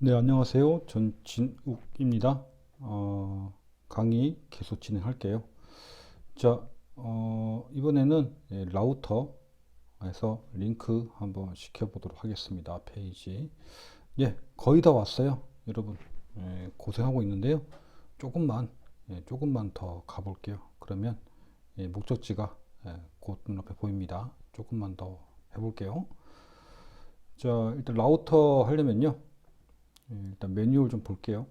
네, 안녕하세요. 전진욱입니다. 어, 강의 계속 진행할게요. 자, 어, 이번에는 예, 라우터에서 링크 한번 시켜보도록 하겠습니다. 페이지. 예, 거의 다 왔어요. 여러분, 예, 고생하고 있는데요. 조금만, 예, 조금만 더 가볼게요. 그러면 예, 목적지가 예, 곧 눈앞에 보입니다. 조금만 더 해볼게요. 자, 일단 라우터 하려면요. 예, 일단 매뉴얼 좀 볼게요.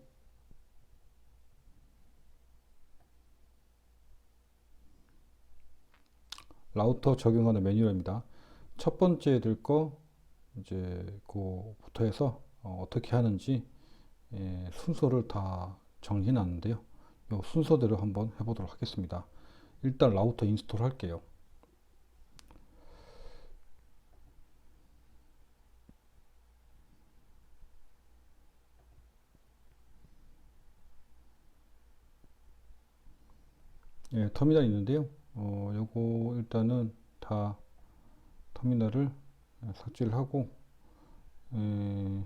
라우터 적용하는 매뉴얼입니다. 첫 번째 될 거 이제 그부터 해서 어, 떻게 하는지 예, 순서를 다 정리해 놨는데요. 이 순서대로 한번 해보도록 하겠습니다. 일단 라우터 인스톨 할게요. 예, 터미널 있는데요. 어, 요거 일단은 다 터미널을 삭제를 하고 에,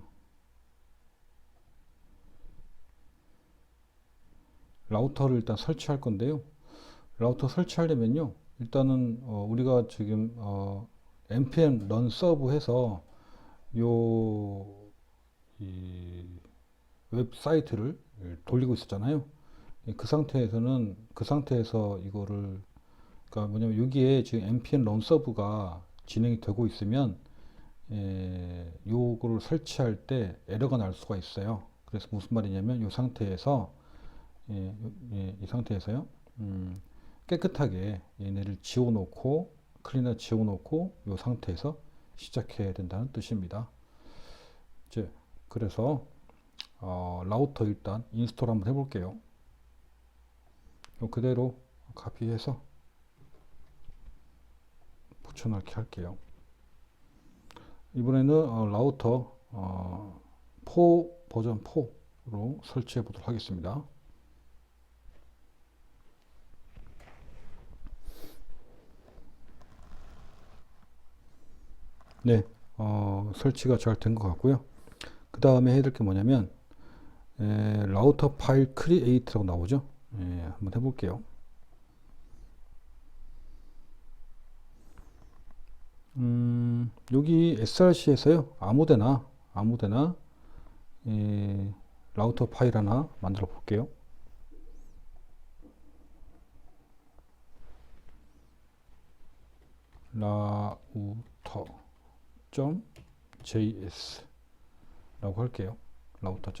라우터를 일단 설치할 건데요. 라우터 설치하려면요. 일단은 어, 우리가 지금 어, npm run serve 해서 요 웹사이트를 돌리고 있었잖아요. 예, 그 상태에서는 그 상태에서 이거를 그러니까 뭐냐면 여기에 지금 npm run 서브가 진행이 되고 있으면 에, 요거를 설치할 때 에러가 날 수가 있어요. 그래서 무슨 말이냐면 이 상태에서 예, 예, 이 상태에서요 음, 깨끗하게 얘네를 지워놓고 클리너 지워놓고 이 상태에서 시작해야 된다는 뜻입니다. 이제 그래서 어, 라우터 일단 인스톨 한번 해볼게요. 그대로 카피해서 붙여넣기 할게요. 이번에는 어, 라우터 어, 4 버전 4로 설치해 보도록 하겠습니다. 네, 어, 설치가 잘 된 것 같고요. 그 다음에 해야 될 게 뭐냐면 에, 라우터 파일 크리에이트라고 나오죠. 예, 한번 해볼게요. 음, 여기 src에서요, 아무데나, 아무데나, 예, 라우터 파일 하나 만들어 볼게요. 라우터.js 라고 할게요. 라우터.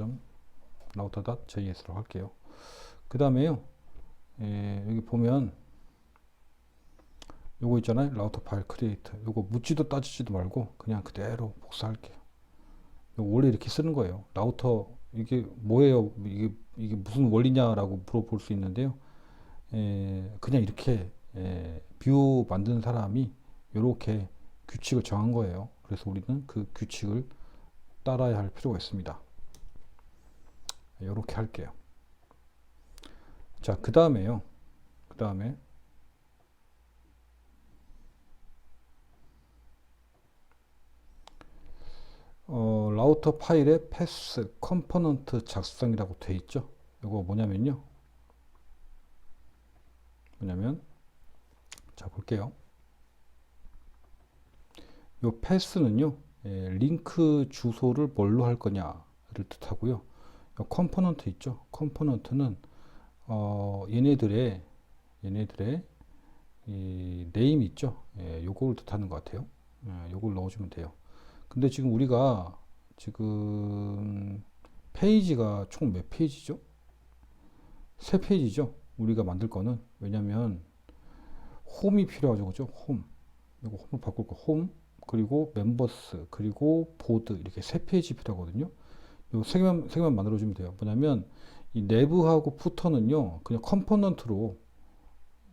라우터.js라고 할게요. 그 다음에요. 예, 여기 보면 요거 있잖아요. 라우터 파일 크리에이터. 요거 묻지도 따지지도 말고 그냥 그대로 복사할게요. 원래 이렇게 쓰는 거예요. 라우터 이게 뭐예요? 이게 이게 무슨 원리냐라고 물어볼 수 있는데요. 예, 그냥 이렇게 예, 뷰 만든 사람이 이렇게 규칙을 정한 거예요. 그래서 우리는 그 규칙을 따라야 할 필요가 있습니다. 이렇게 할게요. 자, 그 다음에요. 그 다음에 어, 라우터 파일에 패스 컴포넌트 작성이라고 돼 있죠. 이거 뭐냐면요. 뭐냐면 자 볼게요. 요 패스는요. 예, 링크 주소를 뭘로 할 거냐를 뜻하고요. 요 컴포넌트 있죠. 컴포넌트는 어, 얘네들의 얘네들의 이 네임 있죠. 예, 요거를 뜻하는 것 같아요. 예, 요걸 넣어주면 돼요. 근데 지금 우리가 지금 페이지가 총 몇 페이지죠? 세 페이지죠. 우리가 만들 거는 왜냐면 홈이 필요하죠, 그죠? 홈. 이거 홈을 바꿀 거 홈. 그리고 멤버스 그리고 보드 이렇게 세 페이지 필요하거든요. 요세 개만 세 개만 만들어 주면 돼요. 뭐냐면 이 내부하고 푸터는요, 그냥 컴포넌트로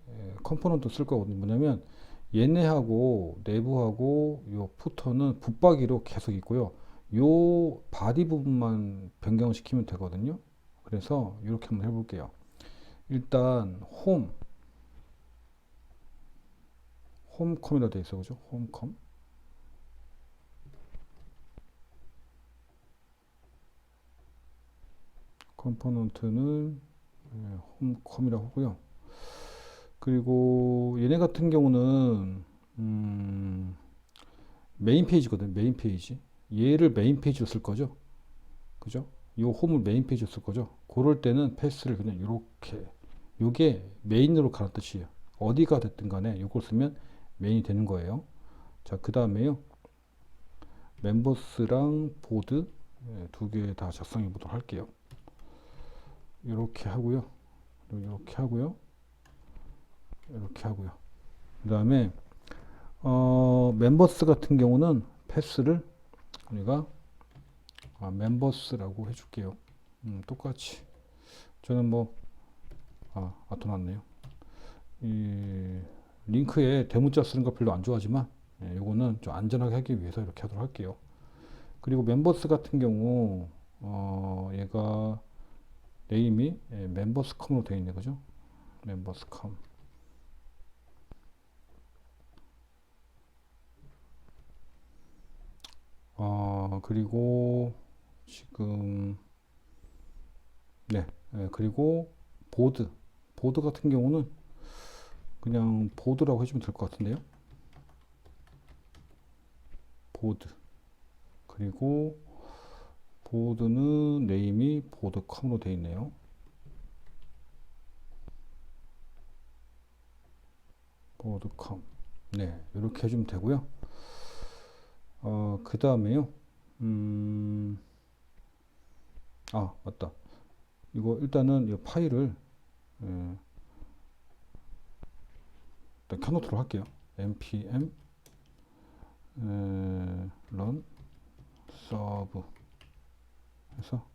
예, 컴포넌트 쓸 거거든요. 뭐냐면 얘네하고 내부하고 요 푸터는 붙박이로 계속 있고요. 요 바디 부분만 변경시키면 되거든요. 그래서 이렇게 한번 해볼게요. 일단 홈 홈컴이라 돼 있어 그죠? 홈컴 컴포넌트는 예, 홈컴이라고 하고요. 그리고 얘네 같은 경우는 음, 메인 페이지거든. 메인 페이지. 얘를 메인 페이지로 쓸 거죠. 그죠? 요 홈을 메인 페이지로 쓸 거죠. 그럴 때는 패스를 그냥 이렇게 요게 메인으로 가는 뜻이에요. 어디가 됐든 간에 요걸 쓰면 메인이 되는 거예요. 자, 그 다음에요. 멤버스랑 보드 예, 두개 다 작성해 보도록 할게요. 이렇게 하고요. 이렇게 하고요. 이렇게 하고요. 그 다음에 어, 멤버스 같은 경우는 패스를 우리가 아, 멤버스라고 해줄게요. 음, 똑같이 저는 뭐 아, 아토 났네요. 이 링크에 대문자 쓰는 거 별로 안 좋아하지만 예, 요거는 좀 안전하게 하기 위해서 이렇게 하도록 할게요. 그리고 멤버스 같은 경우 어, 얘가 네임이 예, 멤버스컴으로 되어 있는 거죠. 멤버스컴. 어, 그리고 지금 네, 예, 그리고 보드. 보드 같은 경우는 그냥 보드라고 해주면 될 것 같은데요. 보드. 그리고 보드는 네임이 보드컴으로 되어 있네요. 보드컴. 네, 이렇게 해주면 되고요. 어, 그 다음에요. 음, 아, 맞다. 이거 일단은 이 파일을 예, 일단 켜놓도록 할게요. npm 에, run serve 해서